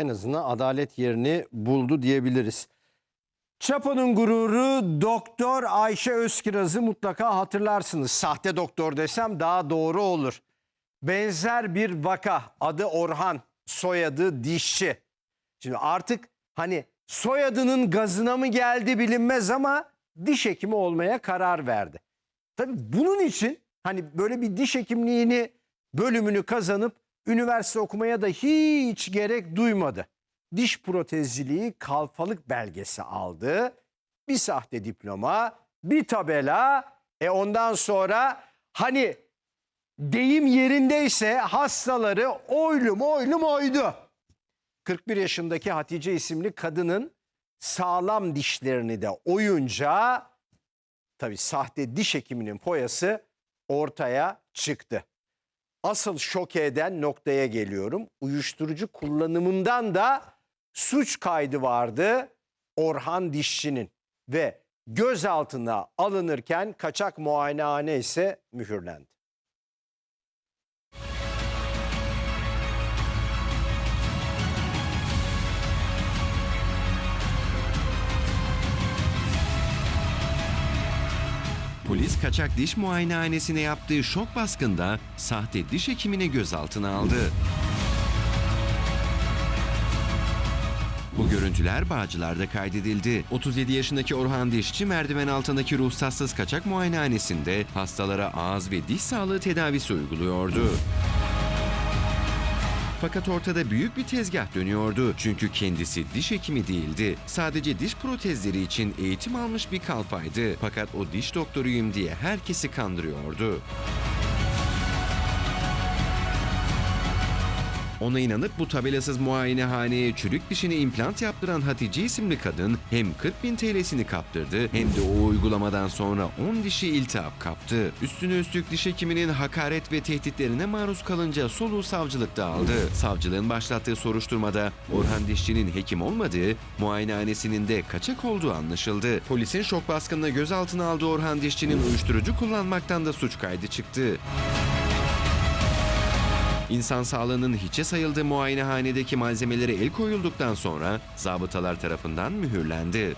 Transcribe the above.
en azından adalet yerini buldu diyebiliriz. Çapo'nun gururu Doktor Ayşe Özkiraz'ı mutlaka hatırlarsınız. Sahte doktor desem daha doğru olur. Benzer bir vaka adı Orhan, soyadı dişçi. Şimdi artık hani soyadının gazına mı geldi bilinmez ama diş hekimi olmaya karar verdi. Tabii bunun için hani böyle bir diş hekimliğini bölümünü kazanıp üniversite okumaya da hiç gerek duymadı. Diş protezciliği kalfalık belgesi aldı. Bir sahte diploma, bir tabela. E ondan sonra hani deyim yerindeyse hastaları oylum oylum oydu. 41 yaşındaki Hatice isimli kadının sağlam dişlerini de oyunca tabii sahte diş hekiminin foyası ortaya çıktı. Asıl şok eden noktaya geliyorum. Uyuşturucu kullanımından da suç kaydı vardı Orhan Dişçi'nin ve gözaltına alınırken kaçak muayenehane ise mühürlendi. Polis kaçak diş muayenehanesine yaptığı şok baskında sahte diş hekimini gözaltına aldı. Bu görüntüler Bağcılar'da kaydedildi. 37 yaşındaki Orhan Dişçi merdiven altındaki ruhsatsız kaçak muayenehanesinde hastalara ağız ve diş sağlığı tedavisi uyguluyordu. Fakat ortada büyük bir tezgah dönüyordu. Çünkü kendisi diş hekimi değildi. Sadece diş protezleri için eğitim almış bir kalfaydı. Fakat o diş doktoruyum diye herkesi kandırıyordu. Ona inanıp bu tabelasız muayenehaneye çürük dişine implant yaptıran Hatice isimli kadın hem 40 bin TL'sini kaptırdı hem de o uygulamadan sonra 10 dişi iltihap kaptı. Üstüne üstlük diş hekiminin hakaret ve tehditlerine maruz kalınca soluğu savcılıkta aldı. Savcılığın başlattığı soruşturmada Orhan Dişçi'nin hekim olmadığı, muayenehanesinin de kaçak olduğu anlaşıldı. Polisin şok baskınına gözaltına aldığı Orhan Dişçi'nin uyuşturucu kullanmaktan da suç kaydı çıktı. İnsan sağlığının hiçe sayıldığı muayenehanedeki malzemelere el koyulduktan sonra zabıtalar tarafından mühürlendi.